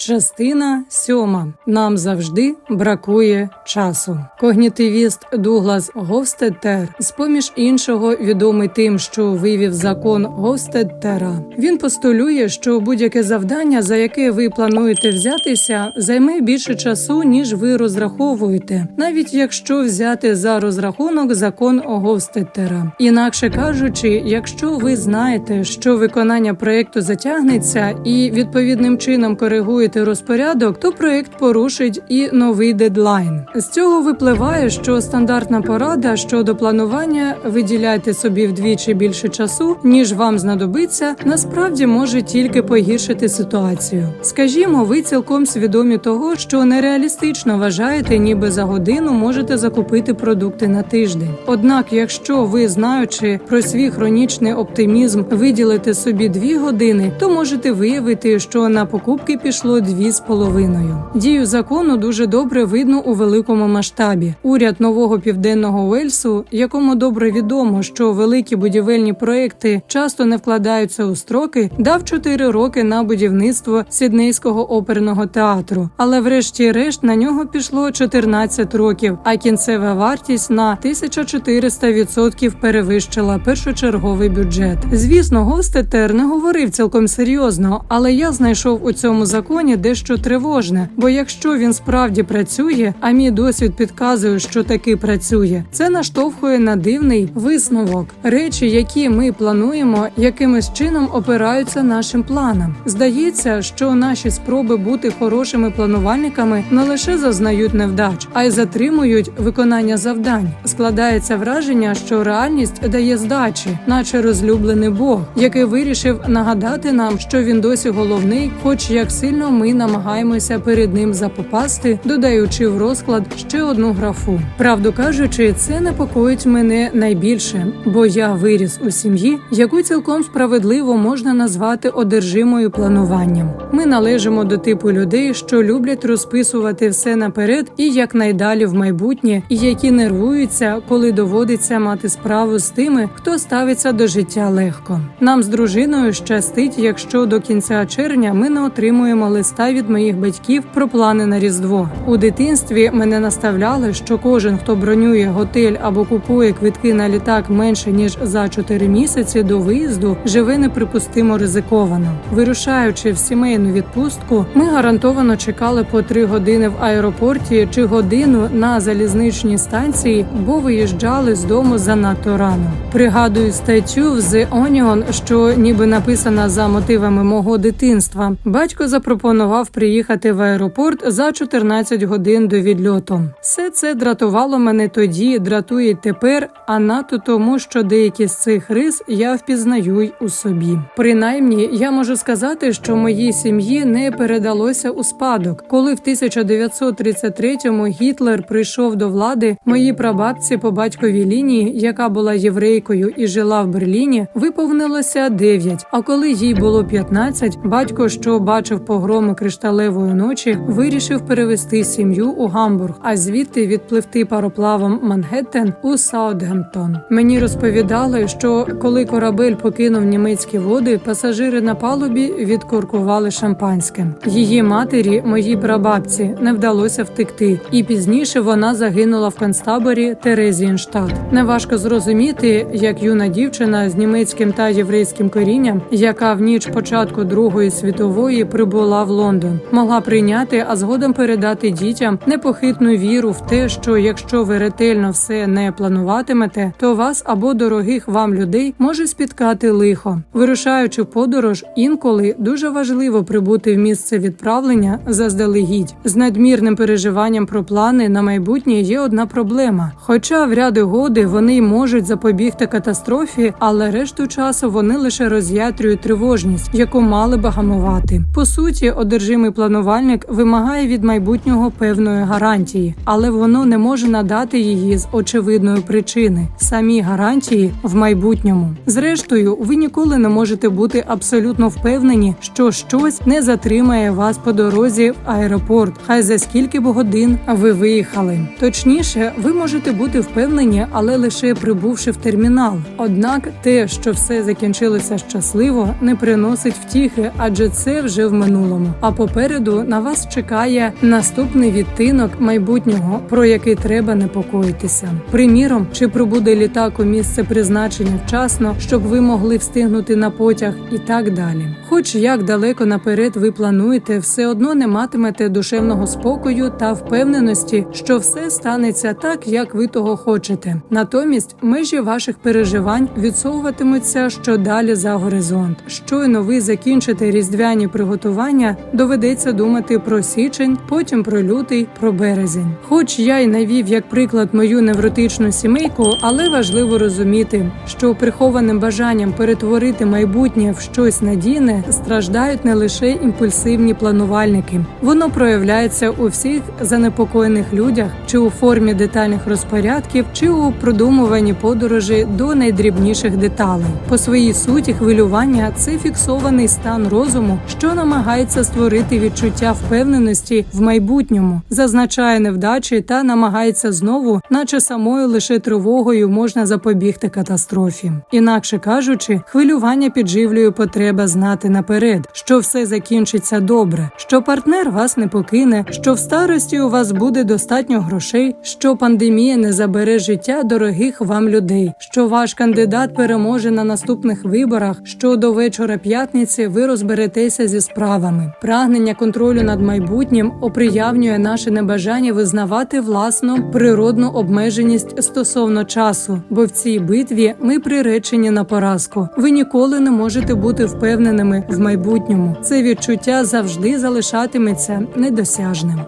Частина сьома. Нам завжди бракує часу. Когнітивіст Дуглас Говстеттер, з поміж іншого, відомий тим, що вивів закон Говстеттера. Він постулює, що будь-яке завдання, за яке ви плануєте взятися, займе більше часу, ніж ви розраховуєте, навіть якщо взяти за розрахунок закон Говстеттера. Інакше кажучи, якщо ви знаєте, що виконання проєкту затягнеться і відповідним чином коригуєте розпорядок, то проєкт порушить і новий дедлайн. З цього випливає, що стандартна порада щодо планування виділяйте собі вдвічі більше часу, ніж вам знадобиться, насправді може тільки погіршити ситуацію. Скажімо, ви цілком свідомі того, що нереалістично вважаєте, ніби за годину можете закупити продукти на тиждень. Однак, якщо ви, знаючи про свій хронічний оптимізм, виділите собі дві години, то можете виявити, що на покупки пішло дві з половиною. Дію закону дуже добре видно у великому масштабі. Уряд нового південного Уельсу, якому добре відомо, що великі будівельні проекти часто не вкладаються у строки, дав 4 роки на будівництво Сіднейського оперного театру. Але, врешті-решт, на нього пішло 14 років, а кінцева вартість на 1400% перевищила першочерговий бюджет. Звісно, Гостетер не говорив цілком серйозно, але я знайшов у цьому законі дещо тривожне. Бо якщо він справді працює, а мій досвід підказує, що таки працює, це наштовхує на дивний висновок. Речі, які ми плануємо, якимось чином опираються нашим планам. Здається, що наші спроби бути хорошими планувальниками не лише зазнають невдач, а й затримують виконання завдань. Складається враження, що реальність дає здачі, наче розлюблений Бог, який вирішив нагадати нам, що він досі головний, хоч як сильно ми намагаємося перед ним запопасти, додаючи в розклад ще одну графу. Правду кажучи, це непокоїть мене найбільше, бо я виріс у сім'ї, яку цілком справедливо можна назвати одержимою плануванням. Ми належимо до типу людей, що люблять розписувати все наперед і якнайдалі в майбутнє, і які нервуються, коли доводиться мати справу з тими, хто ставиться до життя легко. Нам з дружиною щастить, якщо до кінця червня ми не отримуємо листа від моїх батьків про плани на різдво. У дитинстві мене наставляли, що кожен, хто бронює готель або купує квитки на літак менше ніж за 4 місяці до виїзду, живе неприпустимо ризиковано. Вирушаючи в сімейну відпустку, ми гарантовано чекали по 3 години в аеропорті чи годину на залізничній станції, бо виїжджали з дому занадто рано. Пригадую статтю в The Onion, що ніби написана за мотивами мого дитинства. Батько запропонував приїхати в аеропорт за 14 годин до відльоту. Все це дратувало мене тоді, дратує тепер, а надто тому, що деякі з цих рис я впізнаю й у собі. Принаймні, я можу сказати, що моїй сім'ї не передалося у спадок. Коли в 1933-му Гітлер прийшов до влади, моїй прабабці по батьковій лінії, яка була єврейкою і жила в Берліні, виповнилося 9. А коли їй було 15, батько, що бачив погроми кришталевої ночі, вирішив перевести сім'ю у Гамбург, а звідти відпливти пароплавом Мангеттен у Саутгемптон. Мені розповідали, що коли корабель покинув німецькі води, пасажири на палубі відкуркували шампанським. Її матері, моїй прабабці, не вдалося втекти, і пізніше вона загинула в концтаборі Терезієнштадт. Неважко зрозуміти, як юна дівчина з німецьким та єврейським корінням, яка в ніч початку Другої світової прибула в Лондон, могла прийняти, а згодом передати дітям непохитну віру в те, що якщо ви ретельно все не плануватимете, то вас або дорогих вам людей може спіткати лихо. Вирушаючи в подорож, інколи дуже важливо прибути в місце відправлення заздалегідь. З надмірним переживанням про плани на майбутнє є одна проблема. Хоча в ряди годи вони можуть запобігти катастрофі, але решту часу вони лише роз'ятрюють тривожність, яку мали би гамувати. По суті, одержимий планувальник вимагає від майбутнього певної гарантії, але воно не може надати її з очевидної причини. Самі гарантії в майбутньому. Зрештою, ви ніколи не можете бути абсолютно впевнені, що щось не затримає вас по дорозі в аеропорт. Хай за скільки б годин ви виїхали. Точніше, ви можете бути впевнені, але лише прибувши в термінал. Однак те, що все закінчилося щасливо, не приносить втіхи, адже це вже в минулому. А попереду на вас чекає наступний відтинок майбутнього, про який треба непокоїтися. Приміром, чи пробуде літак у місце призначення вчасно, щоб ви могли встигнути на потяг, і так далі. Хоч як далеко наперед ви плануєте, все одно не матимете душевного спокою та впевненості, що все станеться так, як ви того хочете. Натомість межі ваших переживань відсовуватимуться що далі за горизонт. Щойно ви закінчите різдвяні приготування, доведеться думати про січень, потім про лютий, про березень. Хоч я й навів як приклад мою невротичну сімейку, але важливо розуміти, що прихованим бажанням перетворити майбутнє в щось надійне страждають не лише імпульсивні планувальники. Воно проявляється у всіх занепокоєних людях, чи у формі детальних розпорядків, чи у продумуванні подорожі до найдрібніших деталей. По своїй суті, хвилювання це фіксований стан розуму, що намагається створити відчуття впевненості в майбутньому, зазначає невдачі та намагається знову, наче самою лише тривогою можна запобігти катастрофі. Інакше кажучи, хвилювання підживлює потреба знати наперед, що все закінчиться добре, що партнер вас не покине, що в старості у вас буде достатньо грошей, що пандемія не забере життя дорогих вам людей, що ваш кандидат переможе на наступних виборах, що до вечора п'ятниці ви розберетеся зі справами. Прагнення контролю над майбутнім оприявнює наше небажання визнавати власну природну обмеженість стосовно часу, бо в цій битві ми приречені на поразку. Ви ніколи не можете бути впевненими в майбутньому. Це відчуття завжди залишатиметься недосяжним.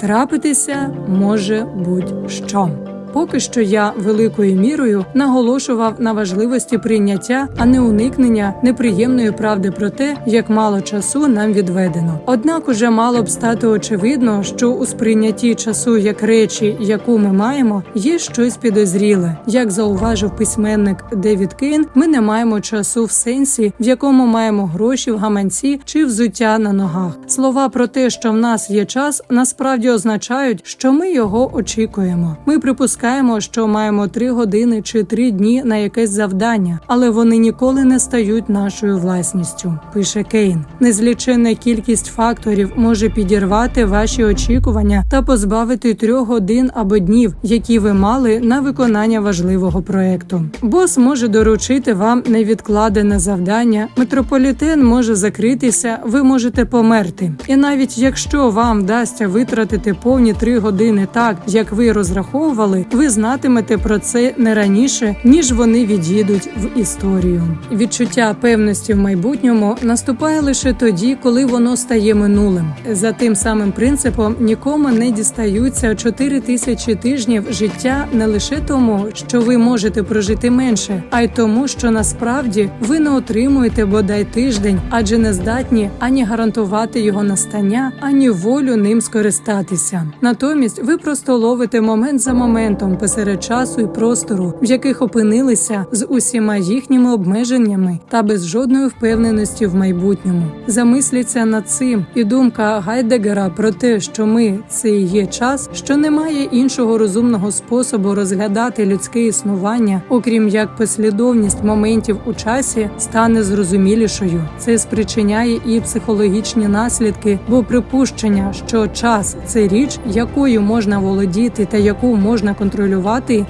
Трапитися може будь-що. Поки що я великою мірою наголошував на важливості прийняття, а не уникнення неприємної правди про те, як мало часу нам відведено. Однак уже мало б стати очевидно, що у сприйнятті часу як речі, яку ми маємо, є щось підозріле. Як зауважив письменник Девід Кейн, ми не маємо часу в сенсі, в якому маємо гроші в гаманці чи взуття на ногах. Слова про те, що в нас є час, насправді означають, що ми його очікуємо. Ми припускаємо, що маємо три години чи три дні на якесь завдання, але вони ніколи не стають нашою власністю. Пише Кейн. Незліченна кількість факторів може підірвати ваші очікування та позбавити трьох годин або днів, які ви мали на виконання важливого проекту. Бос може доручити вам невідкладене завдання. Метрополітен може закритися, ви можете померти. І навіть якщо вам вдасться витратити повні три години так, як ви розраховували, ви знатимете про це не раніше, ніж вони від'їдуть в історію. Відчуття певності в майбутньому наступає лише тоді, коли воно стає минулим. За тим самим принципом нікому не дістаються 4 тисячі тижнів життя не лише тому, що ви можете прожити менше, а й тому, що насправді ви не отримуєте бодай тиждень, адже не здатні ані гарантувати його настання, ані волю ним скористатися. Натомість ви просто ловите момент за моментом посеред часу і простору, в яких опинилися з усіма їхніми обмеженнями та без жодної впевненості в майбутньому. Замисліться над цим, і думка Гайдегера про те, що ми це і є час, що немає іншого розумного способу розглядати людське існування, окрім як послідовність моментів у часі, стане зрозумілішою. Це спричиняє і психологічні наслідки, бо припущення, що час це річ, якою можна володіти та яку можна контролювати,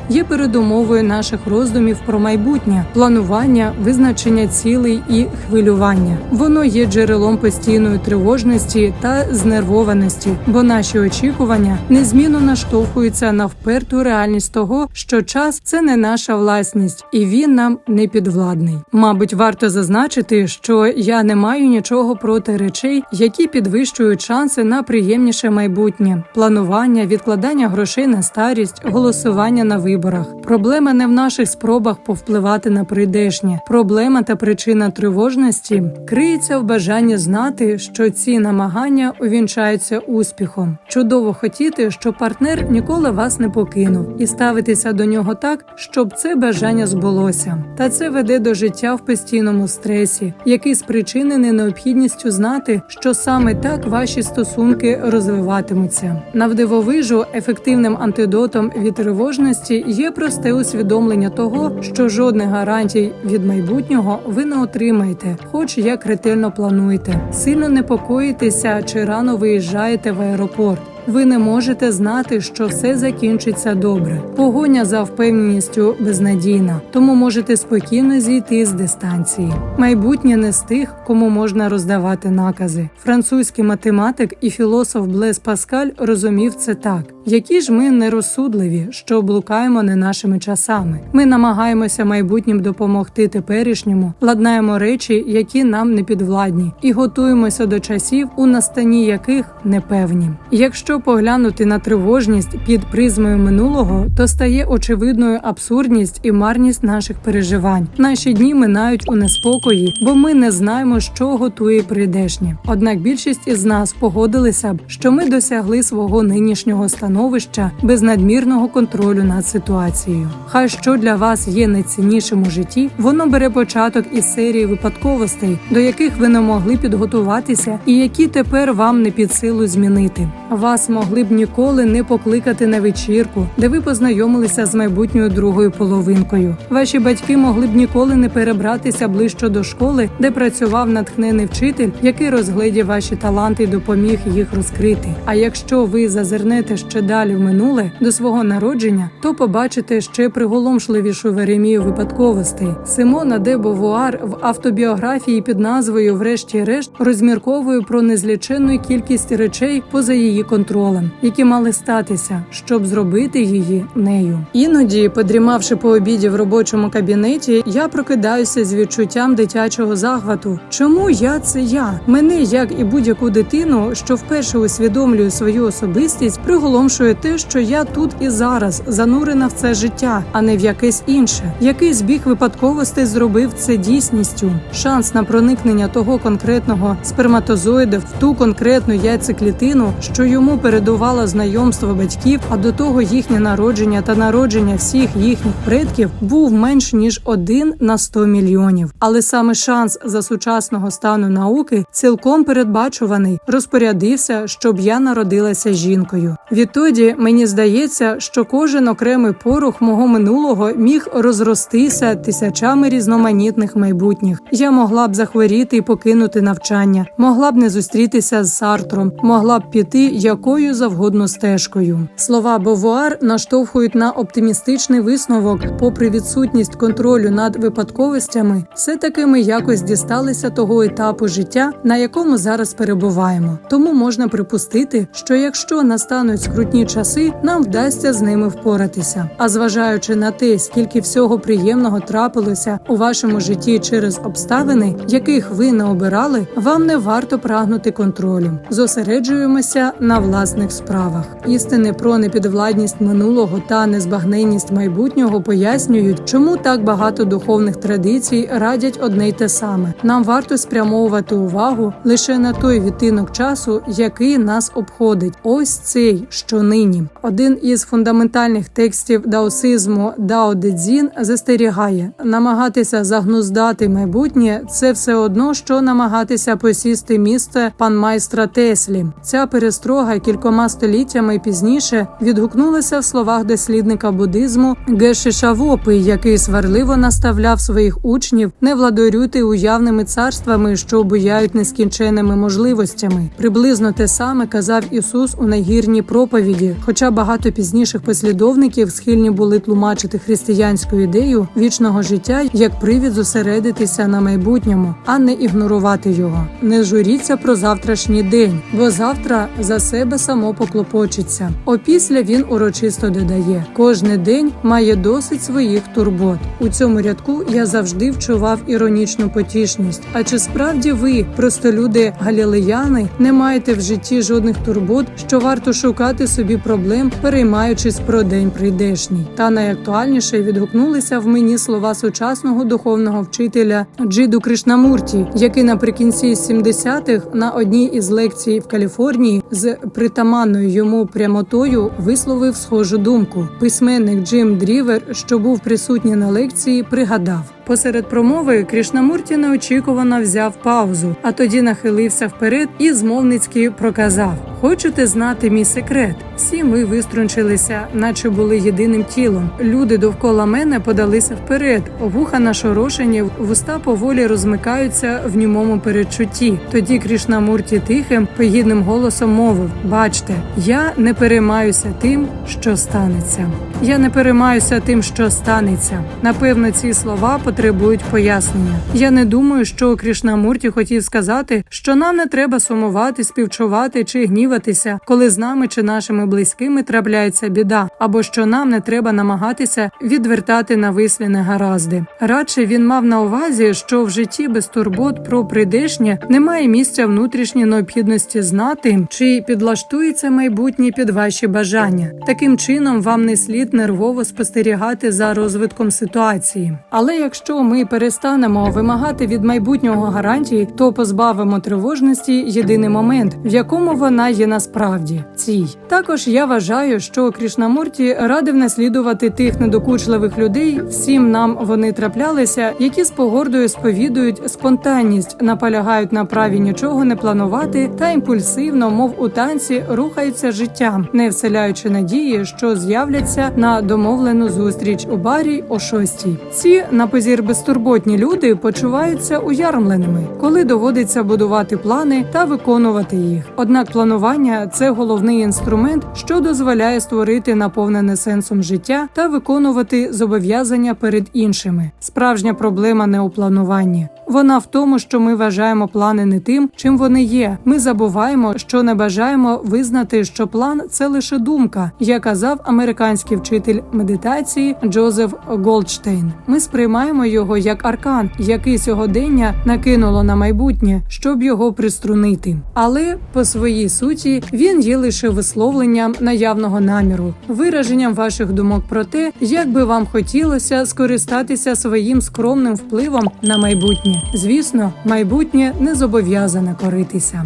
є передумовою наших роздумів про майбутнє, планування, визначення цілей і хвилювання. Воно є джерелом постійної тривожності та знервованості, бо наші очікування незмінно наштовхуються на вперту реальність того, що час це не наша власність, і він нам не підвладний. Мабуть, варто зазначити, що я не маю нічого проти речей, які підвищують шанси на приємніше майбутнє, планування, відкладання грошей на старість, голосування на виборах. Проблема не в наших спробах повпливати на прийдешнє. Проблема та причина тривожності криється в бажанні знати, що ці намагання увінчаються успіхом. Чудово хотіти, щоб партнер ніколи вас не покинув, і ставитися до нього так, щоб це бажання збулося. Та це веде до життя в постійному стресі, який спричинений необхідністю знати, що саме так ваші стосунки розвиватимуться. Навдивовижу, ефективним антидотом від тривожності є просте усвідомлення того, що жодних гарантій від майбутнього ви не отримаєте, хоч як ретельно плануєте. Сильно непокоїтеся чи рано виїжджаєте в аеропорт. Ви не можете знати, що все закінчиться добре. Погоня за впевненістю безнадійна, тому можете спокійно зійти з дистанції. Майбутнє не з тих, кому можна роздавати накази. Французький математик і філософ Блес Паскаль розумів це так: які ж ми нерозсудливі, що блукаємо не нашими часами. Ми намагаємося майбутнім допомогти теперішньому, ладнаємо речі, які нам не підвладні, і готуємося до часів, у настанні яких непевні. Якщо поглянути на тривожність під призмою минулого, то стає очевидною абсурдність і марність наших переживань. Наші дні минають у неспокої, бо ми не знаємо, що готує прийдешнє. Однак більшість із нас погодилися б, що ми досягли свого нинішнього становища без надмірного контролю над ситуацією. Хай що для вас є найціннішим у житті, воно бере початок із серії випадковостей, до яких ви не могли підготуватися, і які тепер вам не під силу змінити. Вас могли б ніколи не покликати на вечірку, де ви познайомилися з майбутньою другою половинкою. Ваші батьки могли б ніколи не перебратися ближче до школи, де працював натхнений вчитель, який розглядів ваші таланти і допоміг їх розкрити. А якщо ви зазирнете ще далі в минуле до свого народження, то побачите ще приголомшливішу веремію випадковостей. Симона де Бовуар в автобіографії під назвою Врешті-решт розмірковує про незліченну кількість речей поза її контролем, які мали статися, щоб зробити її нею. Іноді, подрімавши по обіді в робочому кабінеті, я прокидаюся з відчуттям дитячого захвату. Чому я це я? Мене, як і будь-яку дитину, що вперше усвідомлює свою особистість, приголомшує те, що я тут і зараз занурена в це життя, а не в якесь інше. Який збіг випадковостей зробив це дійсністю? Шанс на проникнення того конкретного сперматозоїда в ту конкретну яйцеклітину, що йому передувало знайомство батьків, а до того їхнє народження та народження всіх їхніх предків був менш ніж один на 100 мільйонів. Але саме шанс за сучасного стану науки цілком передбачуваний розпорядився, щоб я народилася жінкою. Відтоді мені здається, що кожен окремий порох мого минулого міг розростися тисячами різноманітних майбутніх. Я могла б захворіти і покинути навчання, могла б не зустрітися з Сартром, могла б піти якою завгодно стежкою. Слова Бовуар наштовхують на оптимістичний висновок, попри відсутність контролю над випадковостями, все таки ми якось дісталися того етапу життя, на якому зараз перебуваємо. Тому можна припустити, що якщо настануть скрутні часи, нам вдасться з ними впоратися. А зважаючи на те, скільки всього приємного трапилося у вашому житті через обставини, яких ви не обирали, вам не варто прагнути контролю. Зосереджуємося на власних справах. Істини про непідвладність минулого та незбагненність майбутнього пояснюють, чому так багато духовних традицій радять одне й те саме. Нам варто спрямовувати увагу лише на той відтинок часу, який нас обходить. Ось цей, що нині. Один із фундаментальних текстів даосизму Дао Де Цзін застерігає: намагатися загнуздати майбутнє це все одно, що намагатися посісти місце панмайстра Теслі. Ця перестрога кількома століттями пізніше відгукнулася в словах дослідника буддизму Геші Шавопи, який сварливо наставляв своїх учнів не владорюти уявними царствами, що обуяють нескінченними можливостями. Приблизно те саме казав Ісус у найгірній проповіді. Хоча багато пізніших послідовників схильні були тлумачити християнську ідею вічного життя як привід зосередитися на майбутньому, а не ігнорувати його. Не журіться про завтрашній день, бо завтра за себе само поклопочеться. Опісля він урочисто додає: кожний день має досить своїх турбот. У цьому рядку я завжди вчував іронічну потішність. А чи справді ви, простолюди галілеяни, не маєте в житті жодних турбот, що варто шукати собі проблем, переймаючись про день прийдешній? Та найактуальніше відгукнулися в мені слова сучасного духовного вчителя Джиду Кришнамурті, який наприкінці 70-х на одній із лекцій в Каліфорнії з притаманною йому прямотою висловив схожу думку. Письменник Джим Дрівер, що був присутній на лекції, пригадав. Посеред промови Кришнамурті неочікувано взяв паузу, а тоді нахилився вперед і змовницьки проказав: Хочете знати мій секрет? Всі ми виструнчилися, наче були єдиним тілом. Люди довкола мене подалися вперед. Вуха нашорошені, вуста поволі розмикаються в німому передчутті. Тоді Крішнамурті тихим, погідним голосом мовив: Бачте, я не переймаюся тим, що станеться. Я не переймаюся тим, що станеться. Напевно, ці слова потребують пояснення. Я не думаю, що Крішнамурті хотів сказати, що нам не треба сумувати, співчувати чи гніватися, коли з нами чи нашими близькими трапляється біда, або що нам не треба намагатися відвертати на вислі негаразди. Радше він мав на увазі, що в житті без турбот про прийдешнє немає місця внутрішньої необхідності знати, чи підлаштується майбутнє під ваші бажання. Таким чином вам не слід нервово спостерігати за розвитком ситуації. Але якщо ми перестанемо вимагати від майбутнього гарантії, то позбавимо тривожності єдиний момент, в якому вона є насправді цій. Також я вважаю, що Крішнамурті радив наслідувати тих недокучливих людей. Всім нам вони траплялися, які з погордою сповідують спонтанність, наполягають на праві нічого не планувати та імпульсивно, мов у танці, рухаються життям, не вселяючи надії, що з'являться на домовлену зустріч у барі о шостій. Ці на позір безтурботні люди почуваються уярмленими, коли доводиться будувати плани та виконувати їх. Однак планування це головний інструмент, що дозволяє створити наповнене сенсом життя та виконувати зобов'язання перед іншими. Справжня проблема не у плануванні. Вона в тому, що ми вважаємо плани не тим, чим вони є. Ми забуваємо, що не бажаємо визнати, що план це лише думка, як казав американський вчитель медитації Джозеф Голдштейн. Ми сприймаємо його як аркан, який сьогодення накинуло на майбутнє, щоб його приструнити. Але по своїй суті він є лише висловленням наявного наміру, вираженням ваших думок про те, як би вам хотілося скористатися своїм скромним впливом на майбутнє. Звісно, майбутнє не зобов'язане коритися.